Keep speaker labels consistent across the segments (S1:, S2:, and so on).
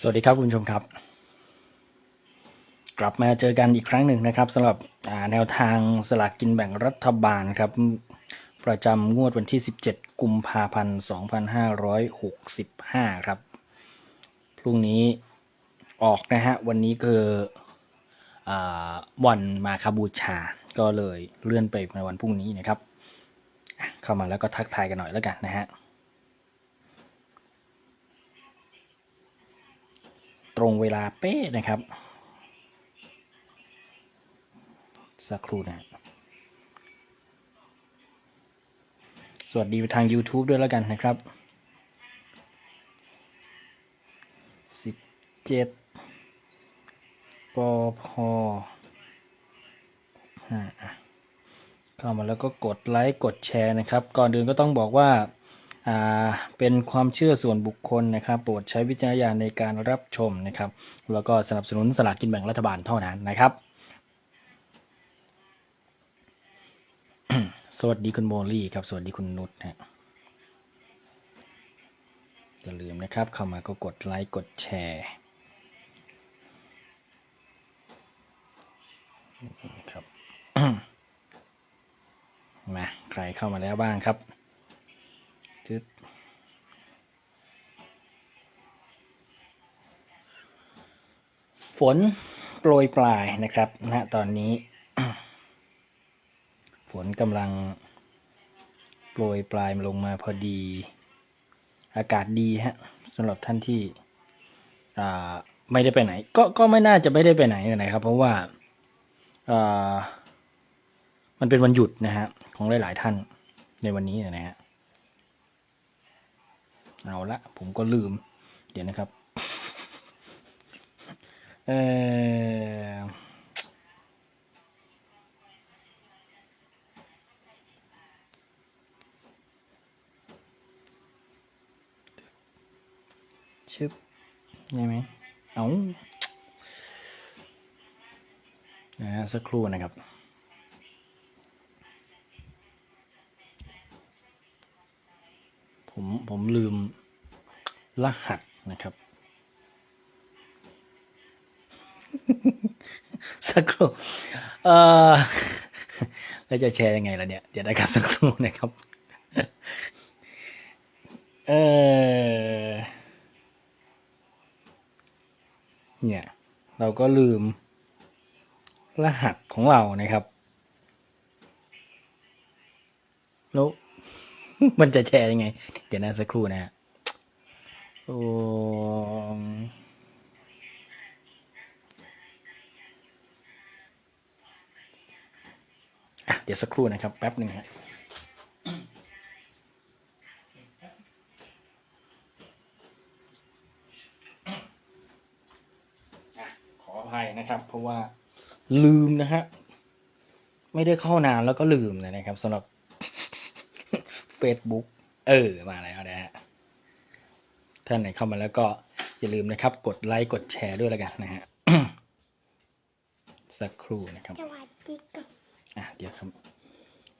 S1: สวัสดีครับคุณผู้ชมครับ กลับมาเจอกันอีกครั้งหนึ่งนะครับสำหรับแนวทางสลากกินแบ่งรัฐบาลครับ ประจำงวดวันที่ 17 กุมภาพันธ์ 2565 ครับ พรุ่งนี้ออกนะฮะ วันนี้คืออวันมาคาบูชา ก็เลยเลื่อนไปในวันพรุ่งนี้นะครับ เข้ามาแล้วก็ทักทายกันหน่อยแล้วกันนะฮะ ตรงเวลาเป๊ะนะครับ สักครู่นะสวัสดีทาง YouTube ด้วยแล้วกันนะครับสิบเจ็ดปพห้าอะเข้ามาแล้วก็กดไลค์ กดแชร์นะครับ ก่อนอื่นก็ต้องบอกว่า เป็นความเชื่อส่วนบุคคลนะครับโปรดใช้วิจารณญาณในการรับชมนะครับ แล้วก็สนับสนุนสลากกินแบ่งรัฐบาลเท่านั้นนะครับ สวัสดีคุณโมลี่ครับ สวัสดีคุณนุชนะอย่าลืมนะครับ เข้ามาก็กดไลค์กดแชร์ครับมาใครเข้ามาแล้วบ้างครับ จึ๊ดฝนโปรยปลายนะครับณตอนนี้ ฝนกำลังโปรยปลายลงมาพอดี อากาศดีฮะสำหรับท่านที่ไม่ได้ไปไหน ก็ก็ไม่น่าจะไม่ได้ไปไหนนะครับ เพราะว่าอ่ามันเป็นวันหยุดนะฮะของหลาย ๆ ท่านในวันนี้นะฮะ เอาละผมก็ลืม เดี๋ยวนะครับ เออชึบได้ไหมเอานะฮะสักครู่นะครับ ผมผมลืมรหัสนะครับ สักครู่เออแล้วจะแชร์ยังไงล่ะเนี่ย เดี๋ยวนะครับสักครู่นะครับ เออเนี่ย เราก็ลืม รหัสของเรานะครับ แล้ว มันจะแชร์ยังไง เดี๋ยวนะสักครู่นะฮะโอ้อะเดี๋ยวสักครู่นะครับ แป๊บหนึ่งฮะอะขออภัยนะครับ เพราะว่าลืมนะฮะ ไม่ได้เข้านานแล้วก็ลืมเลยนะครับสำหรับ Facebook เออ มาแล้วนะฮะท่านไหนเข้ามาแล้วก็อย่าลืมนะครับ กดไลค์ กดแชร์ด้วยแล้วกันนะฮะ สักครู่นะครับ
S2: สวัสดีครับ
S1: อะเดี๋ยวครับ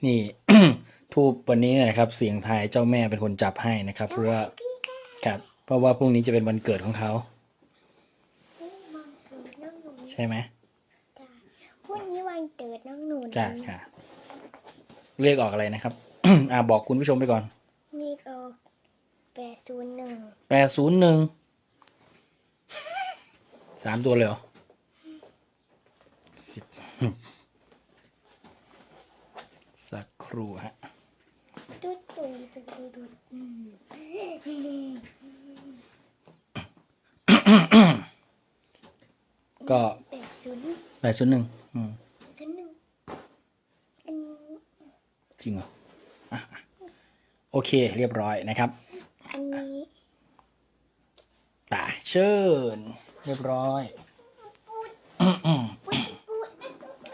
S1: นี่ ทูบวันนี้นะครับ เสียงไทายเจ้าแม่เป็นคนจับให้นะครับ เพราะว่าครับ เพราะว่าพรุ่งนี้จะเป็นวันเกิดของเขา
S2: นี่วันเกิดน้องหนู
S1: ใช่ไหม
S2: จ้ะพรุ่งนี้วันเกิดน้องหนู
S1: จ้าค่ะ เรียกออกอะไรนะครับ อ่าบอกคุณผู้ชมไปก่อน
S2: นี่ก็แปดศูนย์หนึ่ง
S1: แปดศูนย์หนึ่งสามตัวเลยเหรอสิบสักครู่ฮะ
S2: ตุ๊ดตุ๊ดตุ๊ดตุ๊ดตุ๊ดอืม
S1: ก็
S2: แปดศูนย์
S1: แปดศูนย์หนึ่งอืม
S2: ศูนย์หนึ่งอันนี้
S1: จริงเหรออะอะ โอเค เรียบร้อยนะครับ
S2: อันนี้
S1: ป่าเชิญ เรียบร้อย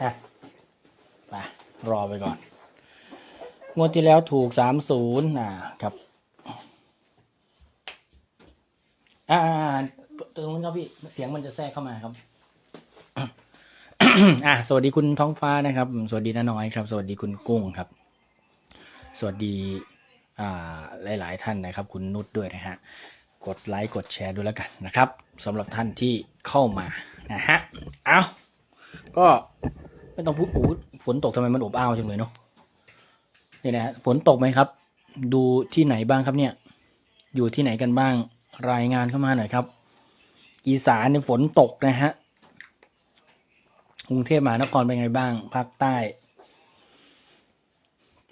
S1: อะรอไปก่อน งวดที่แล้วถูกสามศูนย์อ่าครับ อ่าตรงนู้นครับพี่ เสียงมันจะแทรกเข้ามาครับ อ่าสวัสดีคุณท้องฟ้านะครับ สวัสดีน้าน้อยครับ สวัสดีคุณกุ้งครับ สวัสดี หลาย ๆ ท่านนะครับ คุณนุชด้วยนะฮะกดไลค์กดแชร์ด้วยแล้วกันนะครับสำหรับท่านที่เข้ามานะฮะเอาก็ไม่ต้องพูดอูฝนตกทำไมมันอบอ้าวจังเลยเนาะนี่นะฮะฝนตกไหมครับ ดูที่ไหนบ้างครับเนี่ย อยู่ที่ไหนกันบ้างรายงานเข้ามาหน่อยครับ อีสานเนี่ยฝนตกนะฮะกรุงเทพมหานครเป็นไงบ้าง ภาคใต้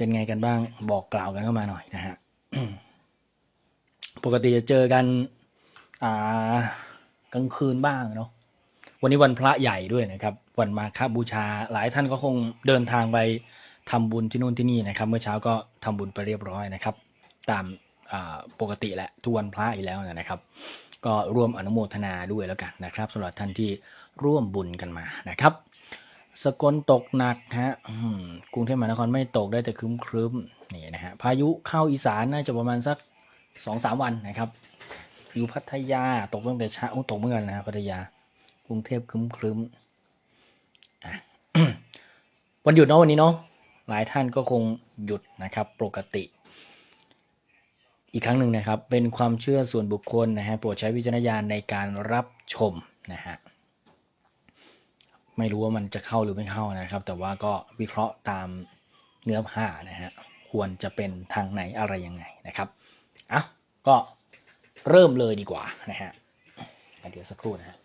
S1: เป็นไงกันบ้างบอกกล่าวกันเข้ามาหน่อยนะฮะปกติจะเจอกัน อ่ากลางคืนบ้างเนาะวันนี้วันพระใหญ่ด้วยนะครับ วันมาฆบูชา หลายท่านก็คงเดินทางไปทำบุญที่นู่นที่นี่นะครับ เมื่อเช้าก็ทำบุญไปเรียบร้อยนะครับ ตามปกติแหละทุกวันพระอยู่แล้วนะครับ ก็ร่วมอนุโมทนาด้วยแล้วกันนะครับสำหรับท่านที่ร่วมบุญกันมานะครับ สกลตกหนักฮะกรุงเทพมหานครไม่ตกได้แต่ครึ้มครึ้มนี่นะฮะ พายุเข้าอีสานน่าจะประมาณสักสองสามวันนะครับ อยู่พัทยาตกตั้งแต่เช้าโอ้ตกเมื่อกันนะฮะพัทยา กรุงเทพครึ้มครึ้มวันหยุดเนาะวันนี้เนาะหลายท่านก็คงหยุดนะครับ ปกติ อีกครั้งหนึ่งนะครับ เป็นความเชื่อส่วนบุคคลนะฮะโปรดใช้วิจารณญาณในการรับชมนะฮะ ไม่รู้ว่ามันจะเข้าหรือไม่เข้านะครับ แต่ว่าก็วิเคราะห์ตามเนื้อผ้านะฮะควรจะเป็นทางไหนอะไรยังไงนะครับอะก็เริ่มเลยดีกว่านะฮะเดี๋ยวสักครู่นะฮะ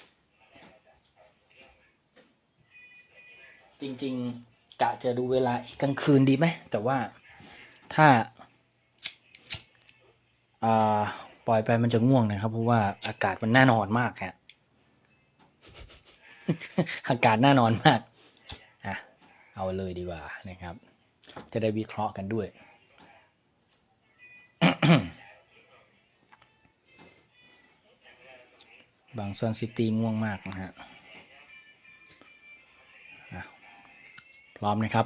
S1: จริงๆกะจะดูเวลากลางคืนดีไหมแต่ว่าถ้าอ่าปล่อยไปมันจะง่วงนะครับ เพราะว่าอากาศมันแน่นอนมากฮะ อากาศน่านอนมากอะเอาเลยดีกว่านะครับ จะได้วิเคราะห์กันด้วยบางส่วนซิตี้ง่วงมากนะฮะพร้อมนะครับ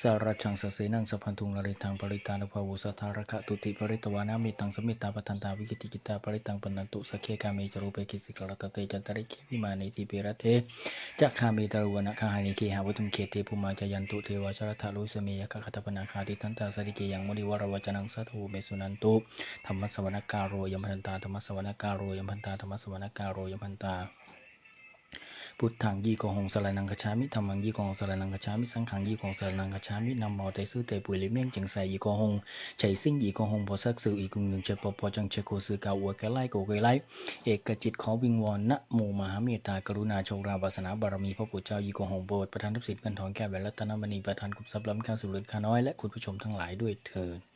S1: สารัชังสเสนังสัพพันธุงลริทังปริตานุภาวุสทาระคะตุติปริตวานามิตังสมิตาปทันตาวิกิติกิตาปริตังปนันตุสเคกามิจรูเปกิสิกรตเตจันตริเควิมานิติเประเทจักขามีตรวนะคาหานิเคหาวัตุมเคเตภูมาจายันตุเทวาชรทารุสเมยกะคตปนาคาติทันตาสริเกยังมุนิวรวจนังสัตูเมสุนันตุธรรมสวนาการโรยมพันตาธรรมสวนาการโรยมพันตาธรรมสวนาการโรยมพันตา พุทธังยี่กหงสลารนังคชามิธรรมังยี่กหงสลารนังคชามิสังขังยี่กหงสลารนังคชามินำมอไตซื่อเตปุยลิเมียงจังใส่ยี่กหงไฉซิ่งยี่กหงพอสักสื่ออีกุงยึงเจปปอจังเชโคซือกาอัวแกไลโกเกไลเอกจิตขอวิงวอนนะโมมหาเมตตากรุณาโชราวาสนาบารมีพระพุทธเจ้ายี่กหงโปรดประทานทุกสิทธิ์เงินทองแก้แหวนรัตนมณีประทานกุศลล้ำค่าสุรุนค่าน้อยและคุณผู้ชมทั้งหลายด้วยเถิด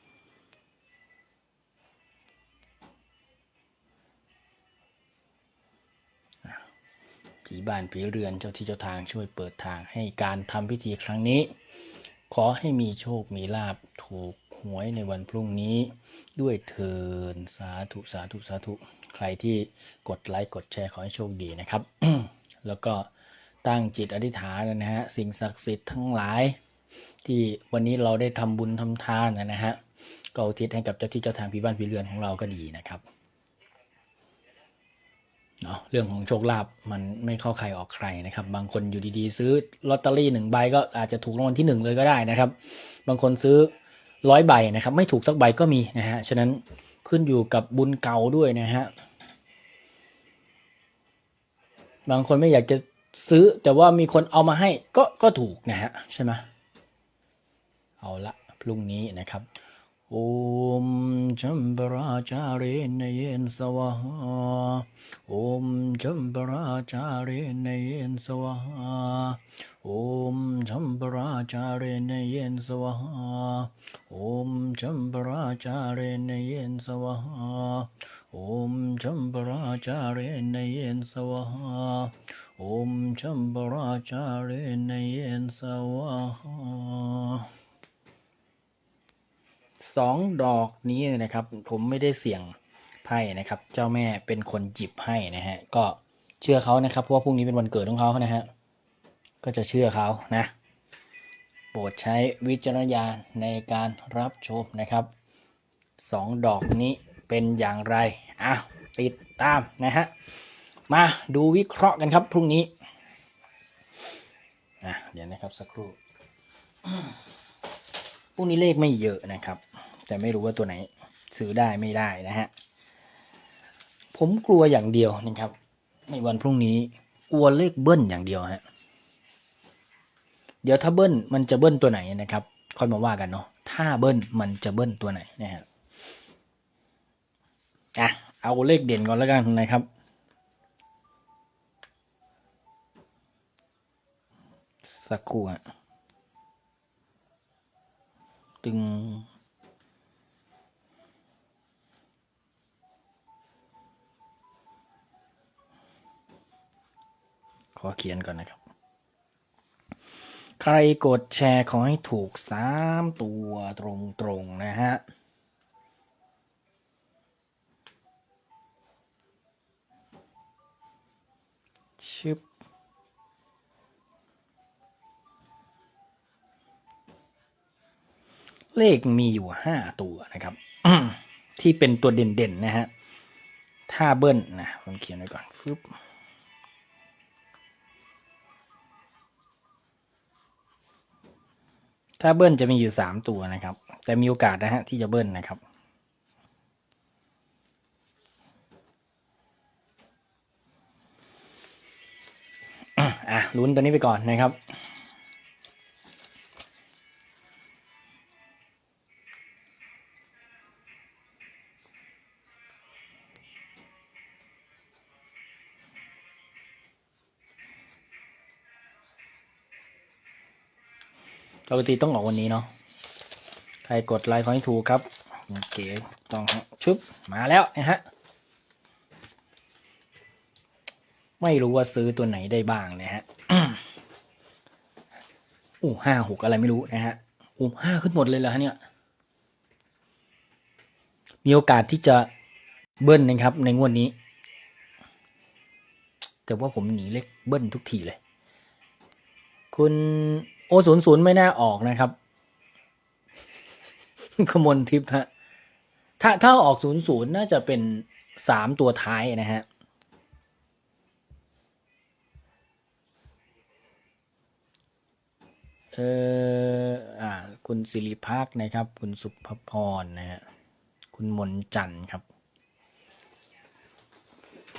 S1: ผีบ้านผีเรือนเจ้าที่เจ้าทางช่วยเปิดทางให้การทำพิธีครั้งนี้ ขอให้มีโชคมีลาบถูกหวยในวันพรุ่งนี้ ด้วยเทินสาธุสาธุสาธุใครที่กดไลค์กดแชร์ขอให้โชคดีนะครับ แล้วก็ตั้งจิตอธิษฐานนะฮะสิ่งศักดิ์สิทธิ์ทั้งหลาย ที่วันนี้เราได้ทำบุญทำทานนะฮะก็อุทิศให้กับเจ้าที่เจ้าทางผีบ้านผีเรือนของเราก็ดีนะครับ เนาะเรื่องของโชคลาภมันไม่เข้าใครออกใครนะครับ บางคนอยู่ดีๆ ซื้อลอตเตอรี่หนึ่งใบก็อาจจะถูกรางวัลที่หนึ่งเลยก็ได้นะครับ บางคนซื้อร้อยใบนะครับ ไม่ถูกสักใบก็มีนะฮะฉะนั้นขึ้นอยู่กับบุญเก่าด้วยนะฮะบางคนไม่อยากจะซื้อแต่ว่ามีคนเอามาให้ก็ก็ถูกนะฮะใช่ไหมเอาละพรุ่งนี้นะครับ โอมจัมปราจาเรนเยนสวาหาโอม สองดอกนี้นะครับ ผมไม่ได้เสี่ยงไพ่นะครับ เจ้าแม่เป็นคนจิบให้นะฮะ ก็เชื่อเขานะครับ เพราะว่าพรุ่งนี้เป็นวันเกิดของเขานะฮะ ก็จะเชื่อเขานะ โปรดใช้วิจารณญาณในการรับชมนะครับสองดอกนี้เป็นอย่างไร อะ ติดตามนะฮะ มาดูวิเคราะห์กันครับพรุ่งนี้ อะ เดี๋ยวนะครับสักครู่พรุ่งนี้เลขไม่เยอะนะครับ แต่ไม่รู้ว่าตัวไหน ซื้อได้ไม่ได้นะฮะ ผมกลัวอย่างเดียวนะครับ ในวันพรุ่งนี้กลัวเลขเบิ้ลอย่างเดียวฮะ เดี๋ยวถ้าเบิ้ลมันจะเบิ้ลตัวไหนนะครับ ค่อยมาว่ากันเนาะ ถ้าเบิ้ลมันจะเบิ้ลตัวไหนนะฮะอะเอาเลขเด่นก่อนแล้วกันนะครับสักครู่ฮะตึง ขอเขียนก่อนนะครับ ใครกดแชร์ขอให้ถูกสามตัวตรงๆนะฮะชึบเลขมีอยู่ห้าตัวนะครับ ที่เป็นตัวเด่นๆนะฮะ ถ้าเบิ้ลนะผมเขียนไว้ก่อนฟึบ ถ้าเบิ้ลจะมีอยู่สามตัวนะครับ แต่มีโอกาสนะฮะที่จะเบิ้ลนะครับอะลุ้นตัวนี้ไปก่อนนะครับ ปกติต้องออกวันนี้เนาะ ใครกดไลค์ขอให้ถูกครับโอเคต้องชุบมาแล้วนะฮะ ไม่รู้ว่าซื้อตัวไหนได้บ้างนะฮะ อู้ห้าหกอะไรไม่รู้นะฮะ อู้ห้าขึ้นหมดเลยเหรอฮะเนี่ย มีโอกาสที่จะเบิ้ลนะครับ ในงวดนี้ แต่ว่าผมหนีเลขเบิ้ลทุกทีเลย คุณ โอศูนย์ศูนย์ไม่น่าออกนะครับขมลทิพย์ฮะถ้าถ้าออกศูนย์ศูนย์น่าจะเป็นสามตัวท้ายนะฮะเอออ่า คุณสิริพักนะครับ คุณสุภพรนะฮะคุณมนจันทร์ครับ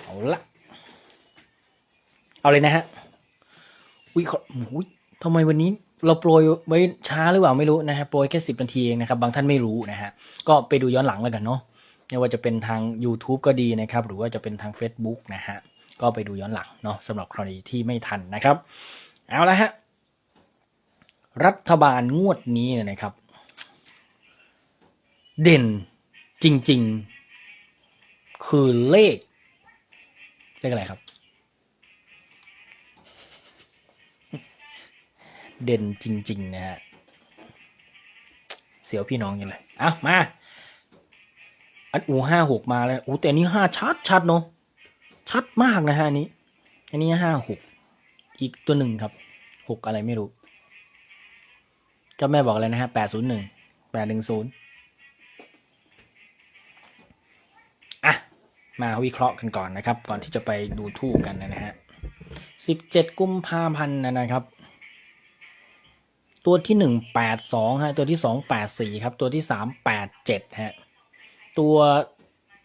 S1: เอาละ เอาเลยนะฮะวิเคราะห์อุ๊ย ทำไมวันนี้เราโปรยไว้ช้าหรือเปล่าไม่รู้นะฮะโปรยแค่สิบนาทีเองนะครับ บางท่านไม่รู้นะฮะก็ไปดูย้อนหลังแล้วกันเนาะไม่ว่าจะเป็นทาง YouTube ก็ดีนะครับ หรือว่าจะเป็นทาง Facebook นะฮะก็ไปดูย้อนหลังเนาะสำหรับกรณีที่ไม่ทันนะครับ เอาละฮะรัฐบาลงวดนี้นะครับ เด่นจริง ๆ คือเลขเลขอะไรครับ เด่นจริง ๆ นะฮะ เสียวพี่น้องยังเลยอะมา อันอูห้าหกมาแล้วอูแต่นี้ห้าชัดชัดเนาะชัดมากนะฮะอันนี้ อันนี้ห้าหกอีกตัวหนึ่งครับหกอะไรไม่รู้เจ้าแม่บอกอะไรนะฮะแปดศูนย์หนึ่งแปดหนึ่งศูนย์อะ มาวิเคราะห์กันก่อนนะครับ ก่อนที่จะไปดูทู่กันนะฮะสิบเจ็ดกุมภาพันธ์นะครับ ตัวที่หนึ่งแปดสองฮะ ตัวที่สองแปดสี่ครับ ตัวที่สามแปดเจ็ดฮะ ตัว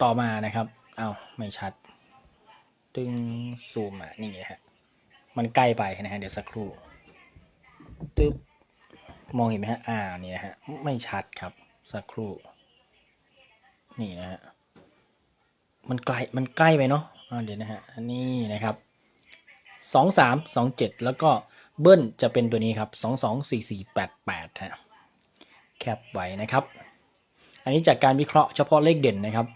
S1: ต่อมานะครับ เอาวไม่ชัด ตึงซูมอะ นี่ฮะ มันใกล้ไปนะฮะ เดี๋ยวสักครู่ ตึ๊บ มองเห็นไหมฮะ อ่า นี่นะฮะ ไม่ชัดครับ สักครู่ นี่นะฮะ มันไกลมันใกล้ไปเนาะเดี๋ยวนะฮะอันนี้นะครับ สองสาม สองเจ็ด แล้วก็ เบิ้ลจะเป็นตัวนี้ครับสองสองสี่สี่แปดแปดฮะแคปไว้นะครับ อันนี้จากการวิเคราะห์เฉพาะเลขเด่นนะครับ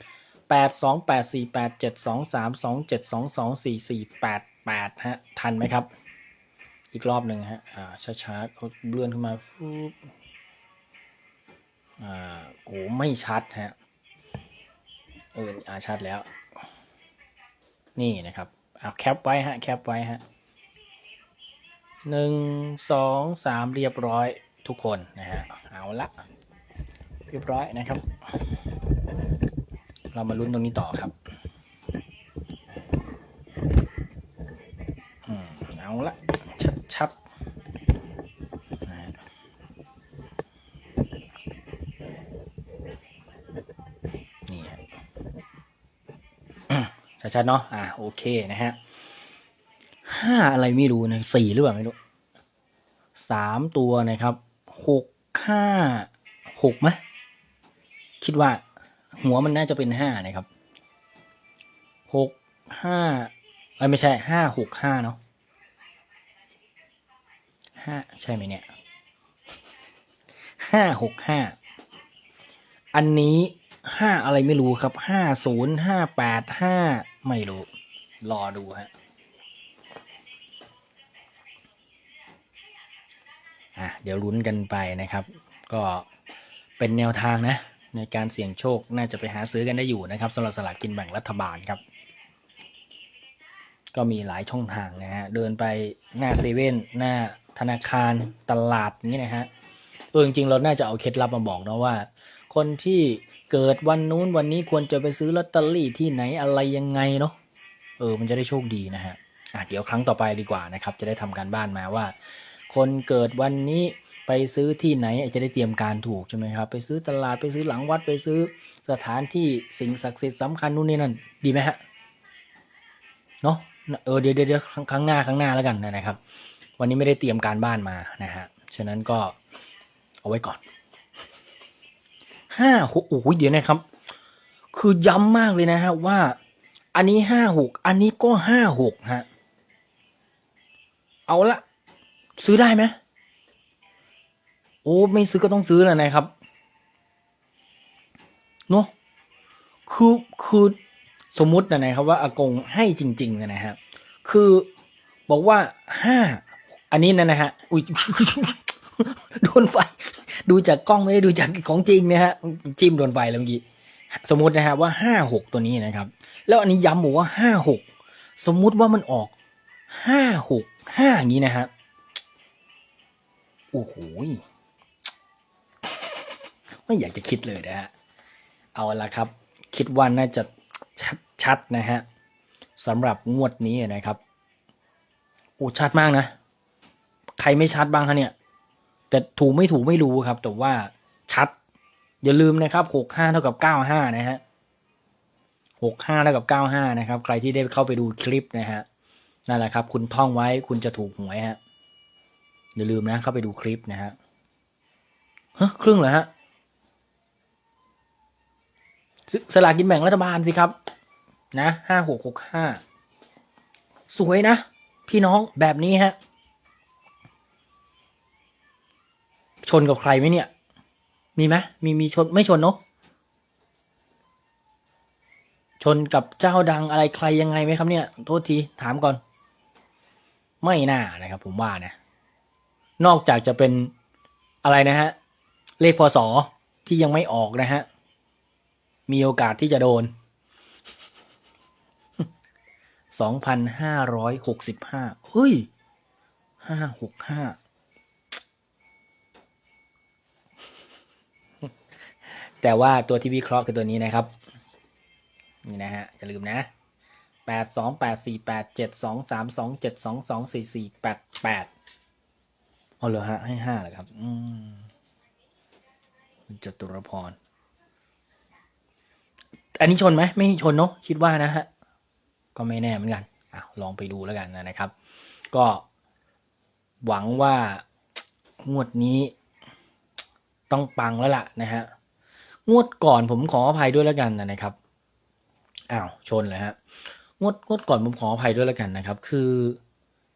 S1: แปดสองแปดสี่แปดเจ็ดสองสามสองเจ็ดสองสองสี่สี่แปดแปดฮะทันไหมครับ อีกรอบหนึ่งฮะอ่าช้าๆเอาเลื่อนขึ้นมาฟูบอ่าโอ้ไม่ชัดฮะเอออ่าชัดแล้ว นี่นะครับเอาแคปไว้ฮะ แคปไว้ฮะ หนึ่งสองสามเรียบร้อยทุกคนนะฮะเอาละเรียบร้อยนะครับ เรามาลุ้นตรงนี้ต่อครับเอาละชัดชัดนะฮะนี่ฮะอืมชัดๆเนาะอ่าโอเคนะฮะห้าอะไรไม่รู้นะสี่หรือเปล่าไม่รู้ สามตัวนะครับหกห้าหกไหมคิดว่าหัวมันน่าจะเป็นห้านะครับหกห้าเอ้ไม่ใช่ห้าหกห้าเนาะห้าใช่ไหมเนี่ยห้าหกห้าอันนี้ห้าอะไรไม่รู้ครับห้าศูนย์ห้าแปดห้าไม่รู้ รอดูฮะ อะเดี๋ยวลุ้นกันไปนะครับ ก็เป็นแนวทางนะ ในการเสี่ยงโชคน่าจะไปหาซื้อกันได้อยู่นะครับสำหรับสลากกินแบ่งรัฐบาลครับ ก็มีหลายช่องทางนะฮะเดินไปหน้าเซเว่นหน้าธนาคารตลาดนี้นะฮะเออจริงๆเราน่าจะเอาเคล็ดลับมาบอกนะว่า คนที่เกิดวันนู้นวันนี้ควรจะไปซื้อลอตเตอรี่ที่ไหนอะไรยังไงเนาะเออมันจะได้โชคดีนะฮะอะเดี๋ยวครั้งต่อไปดีกว่านะครับ จะได้ทำการบ้านมาว่า คนเกิดวันนี้ไปซื้อที่ไหนจะได้เตรียมการถูกใช่ไหมครับ ไปซื้อตลาดไปซื้อหลังวัดไปซื้อสถานที่สิ่งศักดิ์สิทธิ์สำคัญนู่นนี่นั่นดีไหมฮะเนาะเออเดี๋ยวเดี๋ยวครั้งหน้าครั้งหน้าแล้วกันนะครับ วันนี้ไม่ได้เตรียมการบ้านมานะฮะฉะนั้นก็เอาไว้ก่อนห้าหกโอ้โหเดี๋ยวนะครับ คือย้ำมากเลยนะฮะว่า อันนี้ห้าหกอันนี้ก็ห้าหกฮะเอาละ ซื้อได้ไหมโอ้ไม่ซื้อก็ต้องซื้อแล้วนะครับเนาะคือคือสมมุตินะนะครับ ว่าอากงให้จริงๆนะนะฮะคือบอกว่าห้าอันนี้นะนะฮะอุ้ยโดนไฟ ดูจากกล้องไม่ได้ดูจากของจริงนะฮะจิ้มโดนไฟแล้วเมื่อกี้สมมตินะฮะว่าห้าหกตัวนี้นะครับ แล้วอันนี้ย้ำบอกว่าห้าหกสมมุติว่ามันออกห้าหกห้าอย่างนี้นะฮะ โอ้โหไม่อยากจะคิดเลยนะฮะ เอาละครับ คิดว่าน่าจะชัดชัดนะฮะสำหรับงวดนี้นะครับโอ้ชัดมากนะ ใครไม่ชัดบ้างคะเนี่ย แต่ถูกไม่ถูกไม่รู้ครับ แต่ว่าชัด อย่าลืมนะครับหกห้าเท่ากับเก้าห้านะฮะหกห้าเท่ากับเก้าห้านะครับ ใครที่ได้เข้าไปดูคลิปนะฮะนั่นแหละครับ คุณท่องไว้คุณจะถูกหวยฮะ อย่าลืมนะ เข้าไปดูคลิปนะฮะฮะครึ่งเหรอฮะสลากกินแบ่งรัฐบาลสิครับ นะห้าหกหกห้าสวยนะ พี่น้องแบบนี้ฮะ ชนกับใครไหมเนี่ย มีไหมมีมีชนไม่ชนเนาะชนกับเจ้าดังอะไรใครยังไงไหมครับเนี่ย โทษทีถามก่อน ไม่น่านะครับผมว่านะ นอกจากจะเป็นอะไรนะฮะ เลขพศที่ยังไม่ออกนะฮะ มีโอกาสที่จะโดน 2,565 เฮ้ย 565 แต่ว่าตัวที่วิเคราะห์คือตัวนี้นะครับ นี่นะฮะ อย่าลืมนะ 8 2 8 4 8 7 2 3 2 7 2 2 4 4 8 8 เจ็ดสองสอเอาเหรอฮะให้ห้าเหรอครับ อืมคุณจตุรพร อันนี้ชนไหมไม่ชนเนาะคิดว่านะฮะ ก็ไม่แน่เหมือนกันอะลองไปดูแล้วกันนะครับ ก็หวังว่างวดนี้ต้องปังแล้วล่ะนะฮะ งวดก่อนผมขออภัยด้วยแล้วกันนะครับ อ้าวชนเลยฮะ งวดงวดก่อนผมขออภัยด้วยแล้วกันนะครับ คือ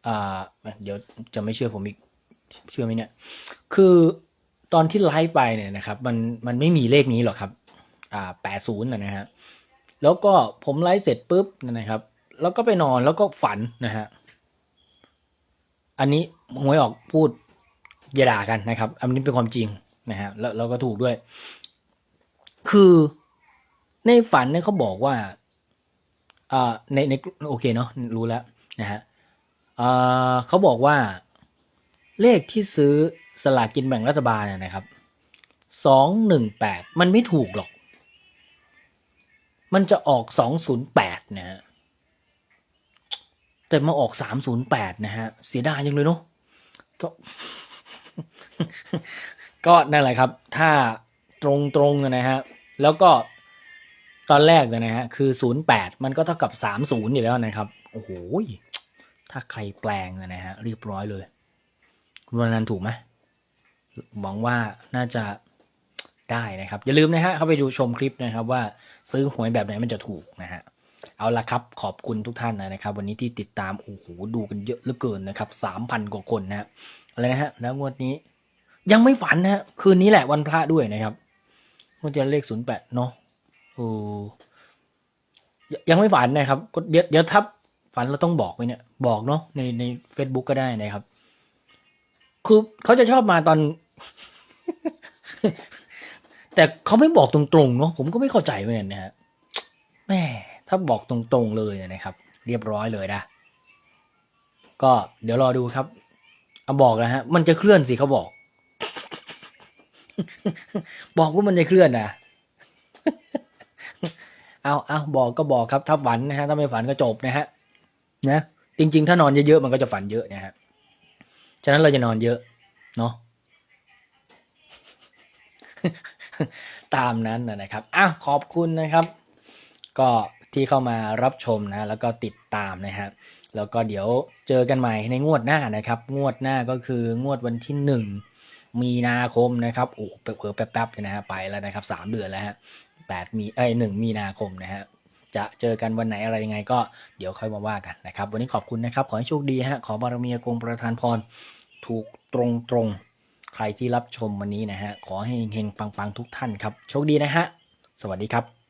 S1: อ่า เดี๋ยวจะไม่เชื่อผมอีก เชื่อไหมเนี่ย คือตอนที่ไลฟ์ไปเนี่ยนะครับ มันมันไม่มีเลขนี้หรอกครับ อ่าแปดศูนย์นะฮะแล้วก็ผมไลฟ์เสร็จปุ๊บนะครับ แล้วก็ไปนอนแล้วก็ฝันนะฮะอันนี้หวยออกพูดอย่าด่ากันนะครับ อันนี้เป็นความจริงนะฮะแล้วเราก็ถูกด้วย คือในฝันเนี่ยเขาบอกว่าอ่าในในโอเคเนาะรู้แล้วนะฮะอ่าเขาบอกว่า เลขที่ซื้อสลากกินแบ่งรัฐบาลเนี่ยนะครับสองหนึ่งแปดมันไม่ถูกหรอก มันจะออกสองศูนย์แปดนะฮะแต่มาออกสามศูนย์แปดนะฮะ เสียดายยังเลยเนาะก็นั่นแหละครับ ถ้าตรงตรงๆนะฮะ แล้วก็ตอนแรกนะฮะ คือศูนย์แปดมันก็เท่ากับสามศูนย์อยู่แล้วนะครับ โอ้โห ถ้าใครแปลงนะฮะเรียบร้อยเลย วันนันถูกไหมหวังว่าน่าจะได้นะครับ อย่าลืมนะฮะเข้าไปดูชมคลิปนะครับว่าซื้อหวยแบบไหนมันจะถูกนะฮะเอาละครับขอบคุณทุกท่านนะครับ วันนี้ที่ติดตามโอ้โหดูกันเยอะเหลือเกินนะครับสามพันกว่าคนนะฮะอะไรนะฮะแล้วงวดนี้ ยังไม่ฝันนะฮะคืนนี้แหละวันพระด้วยนะครับงวดจะเลขศูนย์แปดเนาะโอ้ยยังไม่ฝันนะครับเดี๋ยวเดี๋ยวถ้าฝันเราต้องบอกไว้เนี่ย บอกเนาะในในเฟซบุ๊กก็ได้นะครับ คือเขาจะชอบมาตอน แต่เขาไม่บอกตรงๆเนาะผมก็ไม่เข้าใจเหมือนกันนะฮะแม่ถ้าบอกตรงๆเลยนะครับ เรียบร้อยเลยนะก็เดี๋ยวรอดูครับเอาบอกนะฮะ มันจะเคลื่อนสิเขาบอก บอกว่ามันจะเคลื่อนนะเอาเอาบอกก็บอกครับ ถ้าฝันนะฮะถ้าไม่ฝันก็จบนะฮะนะจริง ๆ ถ้านอนเยอะๆมันก็จะฝันเยอะนะฮะ ฉะนั้นเราจะนอนเยอะ เนาะตามนั้นนะครับอ้าวขอบคุณนะครับ ก็ที่เข้ามารับชมนะ แล้วก็ติดตามนะฮะแล้วก็เดี๋ยวเจอกันใหม่ในงวดหน้านะครับ งวดหน้าก็คืองวดวันที่หนึ่งมีนาคมนะครับโอ้เผลอแป๊บๆนะฮะไปแล้วนะครับสามเดือนแล้วฮะแปดมีเอ้ยหนึ่งมีนาคมนะฮะ จะเจอกันวันไหนอะไรยังไงก็เดี๋ยวค่อยมาว่ากันนะครับ วันนี้ขอบคุณนะครับ ขอให้โชคดีฮะขอบารมีกรุงประธานพร ถูกตรงตรงใครที่รับชมวันนี้นะฮะขอให้เฮงๆปังๆทุกท่านครับ โชคดีนะฮะสวัสดีครับ